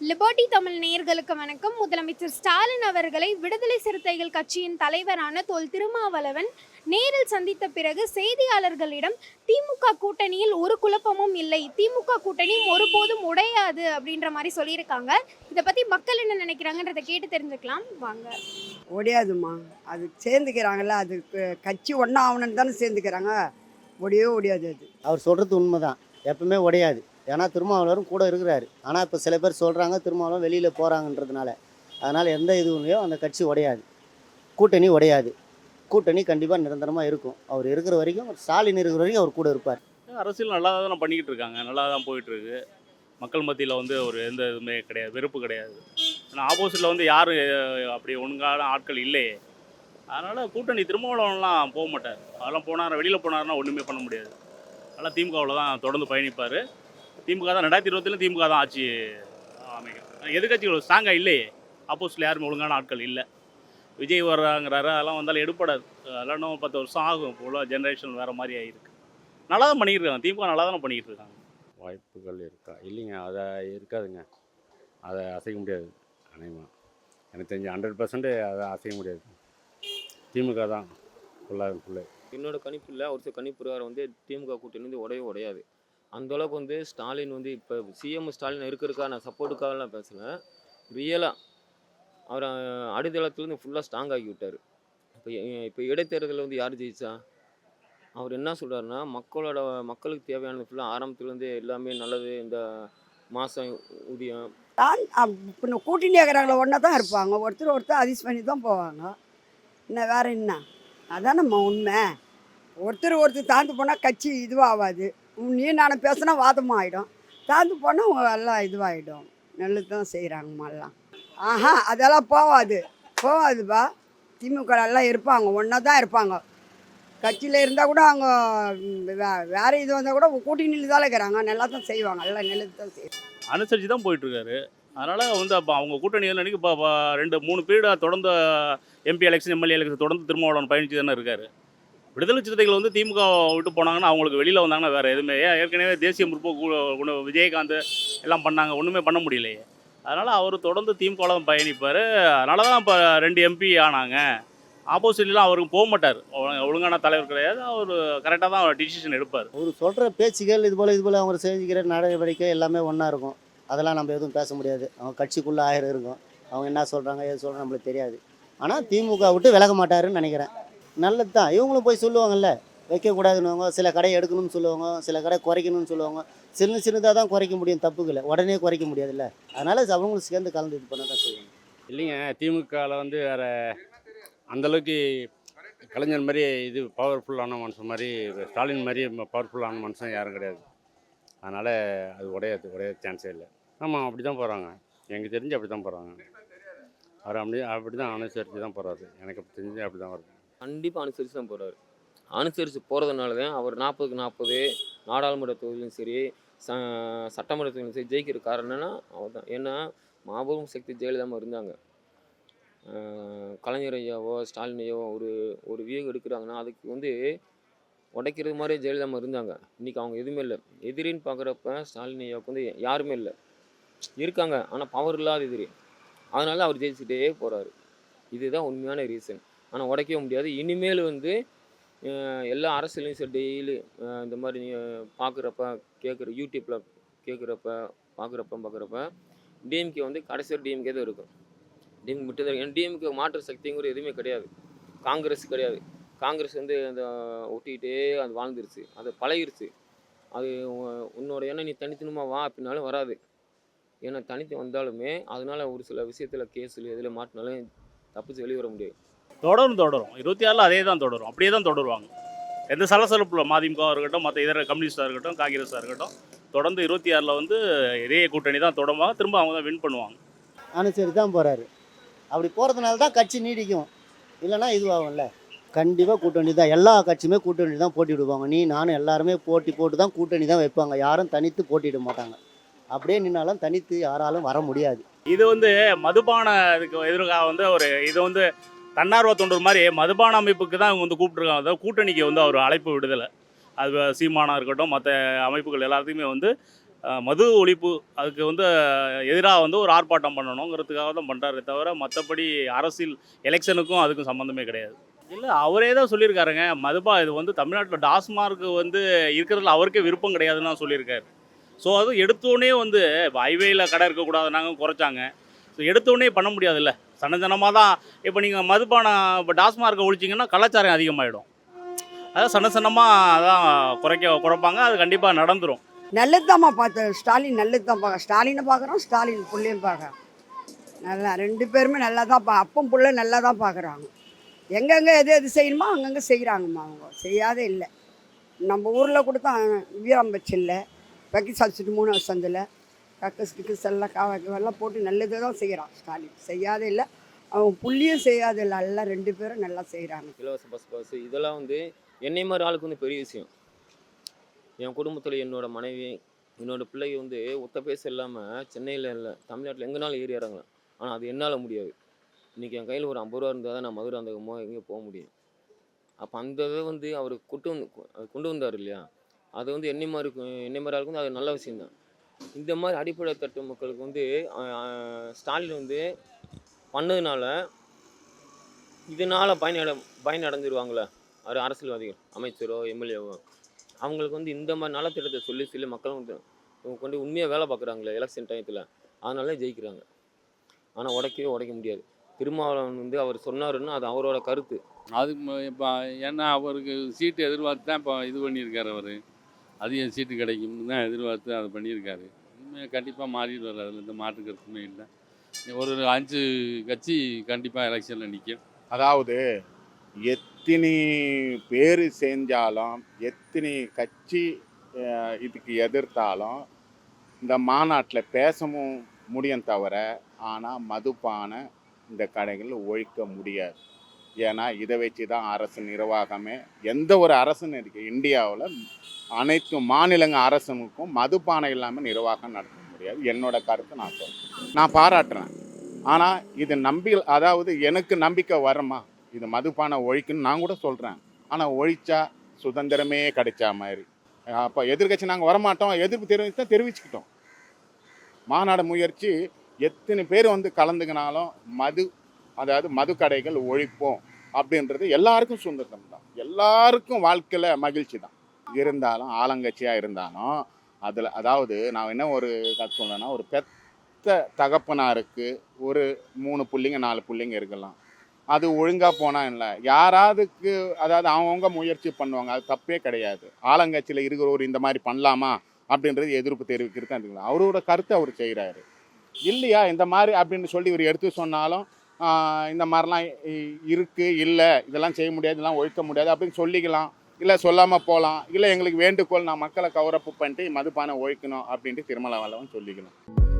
Liberty Tamil நேயர்களுக்கு வணக்கம். முதலமைச்சர் ஸ்டாலின் அவர்களை விடுதலை சிறுத்தைகள் கட்சியின் தலைவரான தொல் திருமாவளவன் நேரில் சந்தித்த பிறகு செய்தியாளர்களிடம் திமுக கூட்டணியில் ஒரு குழப்பமும் இல்லை. திமுக கூட்டணி ஒருபோதும் உடையாது. அப்படின்ற மாதிரி சொல்லியிருக்காங்க. இதை பத்தி மக்கள் என்ன நினைக்கிறாங்கன்றதை கேட்டு தெரிஞ்சுக்கலாம். வாங்க. ஒடியாதும்மா. அது சேர்ந்துக்கிறாங்கல்ல அது கட்சி ஒன்றா ஆகணும்னு தானே சேர்ந்துக்கிறாங்க. ஒடியவே ஒடியாது அது. அவர் சொல்கிறது உண்மை தான் எப்பவுமே உடையாது ஏன்னா திருமாவளவரும் கூட இருக்கிறாரு. ஆனால் இப்போ சில பேர் சொல்கிறாங்க திருமாவளவன் வெளியில் போகிறாங்கன்றதுனால அதனால் எந்த இதுவுலையும் அந்த கட்சி உடையாது. கூட்டணி உடையாது. கூட்டணி கண்டிப்பாக நிரந்தரமாக இருக்கும். அவர் இருக்கிற வரைக்கும் ஸ்டாலின் இருக்கிற வரைக்கும் அவர் கூட இருப்பார். அரசியல் நல்லா தான் பண்ணிக்கிட்டு இருக்காங்க. நல்லா தான் போயிட்டுருக்கு. மக்கள் மத்தியில் வந்து ஒரு எந்த இதுவுமே கிடையாது வெறுப்பு கிடையாது. ஆனால் ஆப்போசிட்டில் வந்து யாரும் அப்படி ஒழுங்கான ஆட்கள் இல்லையே. அதனால் கூட்டணி திருமாவளவன்லாம் போக மாட்டார். அதெல்லாம் போனார் வெளியில் போனாருன்னா ஒன்றுமே பண்ண முடியாது. அதனால் திமுகவில் தான் தொடர்ந்து பயணிப்பார். திமுக தான். ரெண்டாயிரத்தி இருபத்திலும் திமுக தான் ஆட்சி அமைக்கும் எதிர்கட்சிகள் ஸ்ட்ராங்காக இல்லையே. ஆப்போசிட்டில் யாருமே ஒழுங்கான ஆட்கள் இல்லை. விஜய் வர்றாங்கிறாரு அதெல்லாம் வந்தாலும் எடுப்படாது அதெல்லாம் இன்னும் பத்து வருஷம் ஆகும். இப்போ உள்ள ஜென்ரேஷன் வேறு மாதிரி ஆகிருக்கு நல்லா தான் பண்ணிக்கிட்டு இருக்காங்க. திமுக நல்லா தானே பண்ணிக்கிட்டு இருக்காங்க. வாய்ப்புகள் இருக்கா? இல்லைங்க. அதை இருக்காதுங்க. அதை அசைக்க முடியாது. அநேகமாக எனக்கு தெரிஞ்சு ஹண்ட்ரட் பர்சன்ட் அதை அசைக்க முடியாது. திமுக தான். ஃபுல்லாக ஃபுல்லு. என்னோட கணிப்பில் ஒரு சில கணிப்பு பிரகாரம் வந்து திமுக கூட்டணி வந்து உடையவே உடையாது. அந்த அளவுக்கு வந்து ஸ்டாலின் வந்து இப்போ சிஎம் ஸ்டாலின் இருக்கிறதுக்காக நான் சப்போர்ட்டுக்காகலாம் பேசலை. ரியலாக அவர் அடித்தளத்துலேருந்து ஃபுல்லாக ஸ்ட்ராங் ஆக்கி விட்டார். இப்போ இப்போ இடைத்தேர்தலில் வந்து யார் ஜெயிச்சா? அவர் என்ன சொல்கிறாருன்னா மக்களோட மக்களுக்கு தேவையானது ஃபுல்லாக ஆரம்பத்துலேருந்து எல்லாமே நல்லது இந்த மாதம் ஊதியம். தான் இப்போ கூட்டணி இருக்கிறாங்கள ஒன்றா தான் இருப்பாங்க. ஒருத்தர் ஒருத்தர் அதிஸ் பண்ணி தான் போவாங்க. என்ன வேறு என்ன? அதானம்மா உண்மை. ஒருத்தர் ஒருத்தர் தாழ்ந்து போனால் கட்சி இதுவாகாது. நீ நான் பேசினா வாதமாக ஆகிடும் தாழ்ந்து போனால் எல்லாம் இதுவாகிடும் நல்லது தான் செய்கிறாங்கம்மா எல்லாம். ஆஹா அதெல்லாம் போகாது போகாதுப்பா திமுக எல்லாம் இருப்பாங்க. ஒன்றா தான் இருப்பாங்க. கட்சியில் இருந்தால் கூட அவங்க வே வேறு இது வந்தால் கூட கூட்டணியில் தான் இருக்கிறாங்க. நல்லா தான் செய்வாங்க. எல்லாம் நல்லது தான் செய்வாங்க அனுசரித்து தான் போயிட்டுருக்காரு. அதனால் வந்து அப்போ அவங்க கூட்டணி அன்னைக்கு இப்போ ரெண்டு மூணு பீரியடாக தொடர்ந்து எம்பி எலெக்ஷன் எம்எல்ஏ எலெக்ஷன் தொடர்ந்து திருமாவளவன் பயணிச்சு தானே இருக்காரு. விடுதலை சிறுத்தைகள் வந்து திமுக விட்டு போனாங்கன்னா அவங்களுக்கு வெளியில் வந்தாங்கன்னா வேறு எதுவுமே. ஏன்? ஏற்கனவே தேசிய முற்போக்கு விஜயகாந்த் எல்லாம் பண்ணாங்க. ஒன்றுமே பண்ண முடியலையே. அதனால் அவர் தொடர்ந்து திமுகவில் தான் பயணிப்பார். அதனால தான் இப்போ ரெண்டு எம்பி ஆனாங்க. ஆப்போசிட்லாம் அவருக்கு போக மாட்டார். ஒழுங்கான தலைவர் கிடையாது. அவர் கரெக்டாக தான் டிசிஷன் எடுப்பார். அவர் சொல்கிற பேச்சுகள் இது போல் இது போல் அவங்க செஞ்சுக்கிற நடவடிக்கை எல்லாமே ஒன்றா இருக்கும். அதெல்லாம் நம்ம எதுவும் பேச முடியாது. அவங்க கட்சிக்குள்ளே ஆயிரம் இருக்கும். அவங்க என்ன சொல்கிறாங்க எது சொல்கிறாங்க நம்மளுக்கு தெரியாது. ஆனால் திமுக விட்டு விலக மாட்டாருன்னு நினைக்கிறேன். நல்லது தான் இவங்களும் போய் சொல்லுவாங்கல்ல வைக்கக்கூடாதுன்னு சில கடை எடுக்கணும்னு சொல்லுவாங்க சில கடை குறைக்கணும்னு சொல்லுவாங்க. சின்ன சின்னதாக தான் குறைக்க முடியும் தப்புகளை உடனே குறைக்க முடியாதுல்ல. அதனால் அவங்களும் சேர்ந்து கலந்து இது பண்ண தான் செய்வாங்க. இல்லைங்க திமுகவில் வந்து வேறு அந்தளவுக்கு கலைஞர் மாதிரி இது பவர்ஃபுல்லான மனுஷன் மாதிரி ஸ்டாலின் மாதிரி பவர்ஃபுல்லான மனுஷன் யாரும் கிடையாது. அதனால் அது உடையாது உடைய சான்ஸே இல்லை. ஆமாம் அப்படி தான் போகிறாங்க எனக்கு தெரிஞ்சு அப்படி தான் போகிறாங்க அவர் அப்படி அப்படி தான் அனுசரித்து தான் போகிறாரு எனக்கு தெரிஞ்சு அப்படி தான் வருது. கண்டிப்பாக அனுசரித்து தான் போகிறாரு அனுசரித்து போகிறதுனால தான் அவர் நாற்பதுக்கு நாற்பது நாடாளுமன்ற தொகுதியிலும் சரி ச சட்டமன்ற தொகுதியிலும் சரி ஜெயிக்கிற காரணம் என்னன்னா அவர் தான் ஏன்னா மாபெரும் சக்தி ஜெயலலிதாமல் இருந்தாங்க. கலைஞர் ஐயாவோ ஸ்டாலின் ஐயாவோ ஒரு ஒரு வியூ எடுக்கிறாங்கன்னா அதுக்கு வந்து உடைக்கிறது மாதிரி ஜெயலலிதா இருந்தாங்க. இன்றைக்கி அவங்க எதுவுமே இல்லை. எதிரின்னு பார்க்குறப்ப ஸ்டாலின் ஐயாவுக்கு வந்து யாருமே இல்லை. இருக்காங்க. ஆனால் பவர் இல்லாத எதிரி. அதனால அவர் ஜெயிச்சுட்டே போகிறாரு இதுதான் உண்மையான ரீசன் ஆனால் உடைக்கவே முடியாது. இனிமேல் வந்து எல்லா அரசியலையும் சரி டெய்லி இந்த மாதிரி நீ பார்க்குறப்ப கேட்குற யூடியூப்பில் கேட்குறப்ப பார்க்குறப்ப பார்க்குறப்ப டிஎம்கே வந்து கடைசியாக டிஎம்கே தான் இருக்கும். டிஎம்கே மட்டும் தான் ஏன்னா டிஎம்கே மாற்று சக்திங்கிற எதுவுமே கிடையாது. காங்கிரஸ் கிடையாது. காங்கிரஸ் வந்து அந்த ஒட்டிக்கிட்டே அது வாழ்ந்துருச்சு. அது பழகிருச்சு. அது உன்னோட எண்ணம் நீ தனித்தனமாக வா அப்படின்னாலும் வராது. ஏன்னா தனித்து வந்தாலுமே அதனால ஒரு சில விஷயத்தில் கேஸில் எதில் மாட்டினாலும் தப்பிச்சு வெளியே வர முடியாது. தொடரும் தொடரும். இருபத்தி ஆறில் அதே தான் தொடரும். அப்படியே தான் தொடருவாங்க. எந்த சலசலப்பில் மதிமுக இருக்கட்டும் மற்ற இதர கம்யூனிஸ்டாக இருக்கட்டும் காங்கிரஸாக இருக்கட்டும் தொடர்ந்து இருபத்தி ஆறில் வந்து இதே கூட்டணி தான் தொடருவாங்க. திரும்ப அவங்க தான் வின் பண்ணுவாங்க. அனுசரித்து தான் போகிறாரு அப்படி போகிறதுனால தான் கட்சி நீடிக்கும். இல்லைன்னா இதுவாகும்ல. கண்டிப்பாக கூட்டணி தான். எல்லா கட்சியுமே கூட்டணி தான் போட்டிடுவாங்க நீ நானும் எல்லாருமே போட்டி போட்டு தான் கூட்டணி தான் வைப்பாங்க. யாரும் தனித்து போட்டியிட மாட்டாங்க. அப்படியே நின்னாலும் தனித்து யாராலும் வர முடியாது. இது வந்து மதுபான இதுக்கு எதிர்காக வந்து ஒரு இது வந்து தன்னார்வ தொண்டர் மாதிரி மதுபான அமைப்புக்கு தான் இவங்க வந்து கூப்பிட்டுருக்காங்க. அதாவது கூட்டணிக்கு வந்து அவர் அழைப்பு விடுதலை. அது சீமானாக இருக்கட்டும் மற்ற அமைப்புகள் எல்லாத்துக்குமே வந்து மது ஒழிப்பு அதுக்கு வந்து எதிராக வந்து ஒரு ஆர்ப்பாட்டம் பண்ணணுங்கிறதுக்காக தான் பண்ணுறாரு தவிர மற்றபடி அரசியல் எலெக்ஷனுக்கும் அதுக்கும் சம்மந்தமே கிடையாது. இல்லை அவரே தான் சொல்லியிருக்காருங்க. மதுபா இது வந்து தமிழ்நாட்டில் டாஸ்மார்க் வந்து இருக்கிறதுல அவருக்கே விருப்பம் கிடையாதுன்னு தான் சொல்லியிருக்காரு. ஸோ அது எடுத்தோடனே வந்து இப்போ ஹைவேயில் கடை இருக்கக்கூடாதுனாங்க குறைச்சாங்க. ஸோ எடுத்தோடனே பண்ண முடியாதுல்ல. சனஜனமாக தான். இப்போ நீங்கள் மதுபானம் இப்போ டாஸ்மார்க்கை ஒழிச்சிங்கன்னா கலாச்சாரம் அதிகமாகிடும் அதான் சனசனமாக அதான் தான் குறைக்க குறைப்பாங்க. அது கண்டிப்பாக நடந்துரும். நல்லதுதாம்மா பார்த்தேன். ஸ்டாலின் நல்லது தான் பார்க்க ஸ்டாலினை பார்க்குறோம் ஸ்டாலின் புள்ளையும் பார்க்குறோம் நல்லா ரெண்டு பேருமே நல்லா தான் பா அப்பம் பிள்ளை நல்லா தான் பார்க்குறாங்க. எங்கெங்கே எது எது செய்யணுமோ அங்கங்கே செய்கிறாங்கம்மா அவங்க. செய்யாத இல்லை. நம்ம ஊரில் கொடுத்தா வீராம்பச்சில்ல வக்கி சாப்பிட்டு மூணு சந்தில் கக்கஸ் கிக்கஸ் எல்லாம் காவாக்கு எல்லாம் போட்டு நல்லது தான் செய்கிறான் ஸ்டாலின் செய்யாத இல்லை. அவன் புள்ளியும் செய்யாத இல்லை. எல்லாம் ரெண்டு பேரும் நல்லா செய்கிறாங்க இலவச பஸ் பாஸ் இதெல்லாம் வந்து என்னை மாதிரி ஆளுக்கு வந்து பெரிய விஷயம். என் குடும்பத்தில் என்னோட மனைவி என்னோட பிள்ளைங்க வந்து ஒத்த பேச இல்லாமல் சென்னையில் இல்லை தமிழ்நாட்டில் எங்கேனாலும் ஏறி இறங்கலாம். ஆனால் அது என்னால் முடியாது. இன்றைக்கி என் கையில் ஒரு ஐம்பது ரூபா இருந்தால் தான் நான் மதுரை அந்த எங்கேயும் போக முடியும். அப்போ அந்த இதை வந்து அவர் கொண்டு வந்து கொண்டு வந்தார் இல்லையா? அது வந்து என்னை மாதிரி என்னை மாதிரி ஆளுக்கு வந்து அது நல்ல விஷயம்தான். இந்த மாதிரி அடிப்படை தட்டு மக்களுக்கு வந்து ஸ்டாலின் வந்து பண்ணதுனால இதனால் பயனட பயனடைஞ்சிருவாங்களே? ஒரு அரசியல்வாதிகள் அமைச்சரோ எம்எல்ஏவோ. அவங்களுக்கு வந்து இந்த மாதிரி நலத்திட்டத்தை சொல்லி சொல்லி மக்களும் வந்து இவங்க கொண்டு உண்மையாக வேலை பார்க்குறாங்களே எலெக்ஷன் டயத்தில் அதனால ஜெயிக்கிறாங்க. ஆனால் உடைக்கவே உடைக்க முடியாது. திருமாவளவன் வந்து அவர் சொன்னாருன்னா அது அவரோட கருத்து. அது இப்போ ஏன்னா அவருக்கு சீட்டு எதிர்பார்த்து தான் இப்போ இது பண்ணியிருக்காரு அவர். அதிகம் சீட்டு கிடைக்கும்னு தான் எதிர்பார்த்து அதை பண்ணியிருக்காரு. இனிமேல் கண்டிப்பாக மாறிடுவார் அதில் எந்த மாற்று கருத்துமே இல்லை. ஒரு அஞ்சு கட்சி கண்டிப்பாக எலெக்ஷனில் நிற்கும் அதாவது எத்தனை பேர் செஞ்சாலும் எத்தனை கட்சி இதுக்கு எதிர்த்தாலும் இந்த மாநாட்டில் பேசவும் முடியும் தவிர ஆனால் மதுபான இந்த கடைகள் ஒழிக்க முடியாது. ஏன்னா இதை வச்சு தான் அரசு நிர்வாகமே எந்த ஒரு அரசுன்னு இருக்குது இந்தியாவில் அனைத்து மாநிலங்க அரசுக்கும் மதுபானம் இல்லாமல் நிர்வாகம் நடத்த முடியாது. என்னோட கருத்து நான் சொல்கிறேன் நான் பாராட்டுறேன். ஆனால் இது நம்பி அதாவது எனக்கு நம்பிக்கை வருமா? இது மதுபானம் ஒழிக்குன்னு நான் கூட சொல்கிறேன் ஆனால் ஒழிச்சா சுதந்திரமே கிடைச்சா மாதிரி. அப்போ எதிர்கட்சி நாங்கள் வரமாட்டோம். எதிர்ப்பு தெரிவித்தா தெரிவிச்சுக்கிட்டோம். மாநாடு முயற்சி எத்தனை பேர் வந்து கலந்துக்கினாலும் மது அதாவது மது கடைகள் ஒழிப்போம் அப்படின்றது எல்லாருக்கும் சுதந்திரம் தான். எல்லாருக்கும் வாழ்க்கையில் மகிழ்ச்சி தான். இருந்தாலும் ஆளங்கட்சியாக இருந்தாலும் அதில் அதாவது நான் என்ன ஒரு கற்று சொல்றேன்னா ஒரு பெத்த தகப்பனாருக்கு ஒரு மூணு பிள்ளைங்க நாலு பிள்ளைங்க இருக்கலாம். அது ஒழுங்காக போனால் இல்லை யாராவதுக்கு அதாவது அவங்கவுங்க முயற்சி பண்ணுவாங்க. அது தப்பே கிடையாது. ஆளுங்கட்சியில் இருக்கிறவர் இந்த மாதிரி பண்ணலாமா அப்படின்றது எதிர்ப்பு தெரிவிக்கிறது தான் இருக்கலாம் அவரோட கருத்தை அவர் செய்கிறாரு இல்லையா? இந்த மாதிரி அப்படின்னு சொல்லி இவர் எடுத்து சொன்னாலும் இந்த மாதிரிலாம் இருக்குது இல்லை இதெல்லாம் செய்ய முடியாது இதெல்லாம் ஒழிக்க முடியாது அப்படின்னு சொல்லிக்கலாம். இல்லை சொல்லாமல் போகலாம். இல்லை எங்களுக்கு வேண்டுகோள் நான் மக்களை கவரப்பு பண்ணிட்டு மதுபானம் ஒழிக்கணும் அப்படின்ட்டு திருமலவல்லவன் சொல்லிக்கலாம்